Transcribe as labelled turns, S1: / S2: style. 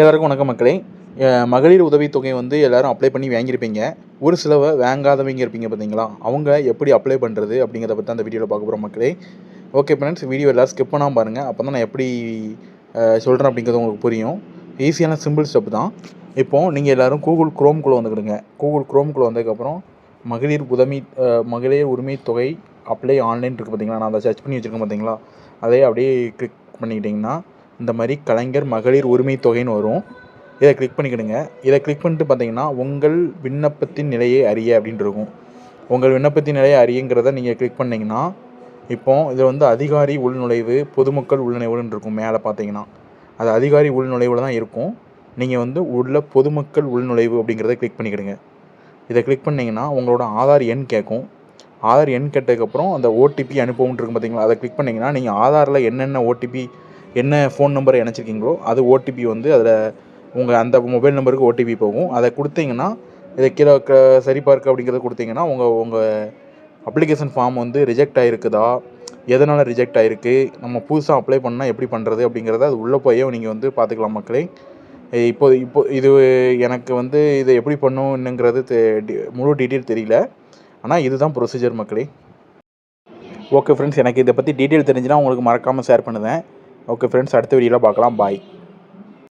S1: எல்லாருக்கும் வணக்கம் மக்களே. மகளிர் உதவித்தொகை வந்து எல்லாரும் அப்ளை பண்ணி வாங்கியிருப்பீங்க. ஒரு சிலவ வாங்காதவங்க இருப்பீங்க பார்த்தீங்களா? அவங்க எப்படி அப்ளை பண்ணுறது அப்படிங்கிறத பற்றி அந்த வீடியோவில் பார்க்க போகிறோம் மக்களே. ஓகே ஃப்ரெண்ட்ஸ் வீடியோ எல்லோரும் ஸ்கிப் பண்ணாமல் பாருங்கள் அப்போ தான் நான் எப்படி சொல்கிறேன் அப்படிங்கிறது உங்களுக்கு புரியும். ஈஸியான சிம்பிள் ஸ்டெப் தான். இப்போது நீங்கள் எல்லோரும் கூகுள் குரோம்குள்ளே வந்துக்கிடுங்க. கூகுள் குரோம்குள்ளே வந்ததுக்கப்புறம் மகளிர் உதவி மகளிர் உரிமை தொகை அப்ளை ஆன்லைன் இருக்குது பார்த்தீங்களா? நான் அதை சர்ச் பண்ணி வச்சுருக்கேன் பார்த்தீங்களா? அதே அப்படியே கிளிக் பண்ணிக்கிட்டிங்கன்னா இந்த மாதிரி கலைஞர் மகளிர் உரிமை தொகைன்னு வரும். இதை கிளிக் பண்ணிக்கிடுங்க. இதை கிளிக் பண்ணிட்டு பார்த்தீங்கன்னா உங்கள் விண்ணப்பத்தின் நிலையை அறிய அப்படின்ட்டு இருக்கும். உங்கள் விண்ணப்பத்தின் நிலையை அறியுங்கிறத நீங்கள் கிளிக் பண்ணிங்கன்னா இப்போ இதில் வந்து அதிகாரி உள்நுழைவு பொதுமக்கள் உள்நுழைவுன்னு இருக்கும் மேலே பார்த்தீங்கன்னா. அது அதிகாரி உள்நுழைவில் தான் இருக்கும். நீங்கள் வந்து உள்ள பொதுமக்கள் உள்நுழைவு அப்படிங்கிறத கிளிக் பண்ணிக்கிடுங்க. இதை கிளிக் பண்ணிங்கன்னா உங்களோட ஆதார் எண் கேட்கும். ஆதார் எண் கேட்டதுக்கப்புறம் அந்த ஓடிபி அனுப்பவும் இருக்கும் பார்த்தீங்களா? அதை கிளிக் பண்ணிங்கன்னா நீங்கள் ஆதாரில் என்னென்ன ஓடிபி என்ன ஃபோன் நம்பர் இணைச்சிருக்கீங்களோ அது ஓடிபி வந்து அதில் உங்கள் அந்த மொபைல் நம்பருக்கு ஓடிபி போகும். அதை கொடுத்தீங்கன்னா இதை கீழே க சரிபார்க்க அப்படிங்கிறத கொடுத்தீங்கன்னா உங்கள் உங்கள் அப்ளிகேஷன் ஃபார்ம் வந்து ரிஜெக்ட் ஆகிருக்குதா எதனால் ரிஜெக்ட் ஆகிருக்கு நம்ம புதுசாக அப்ளை பண்ணால் எப்படி பண்ணுறது அப்படிங்கிறத அது உள்ளே போய் நீங்கள் வந்து பார்த்துக்கலாம் மக்களே. இப்போ இப்போ இது எனக்கு வந்து இதை எப்படி பண்ணும் என்னங்கிறது முழு டீட்டெயில் தெரியல. ஆனால் இதுதான் ப்ரொசீஜர் மக்களே. ஓகே ஃப்ரெண்ட்ஸ் எனக்கு இதை பற்றி டீட்டெயில் தெரிஞ்சுன்னா உங்களுக்கு மறக்காமல் ஷேர் பண்ணுவேன். ஓகே ஃப்ரெண்ட்ஸ் அடுத்த வீடியோவில் பார்க்கலாம். பாய்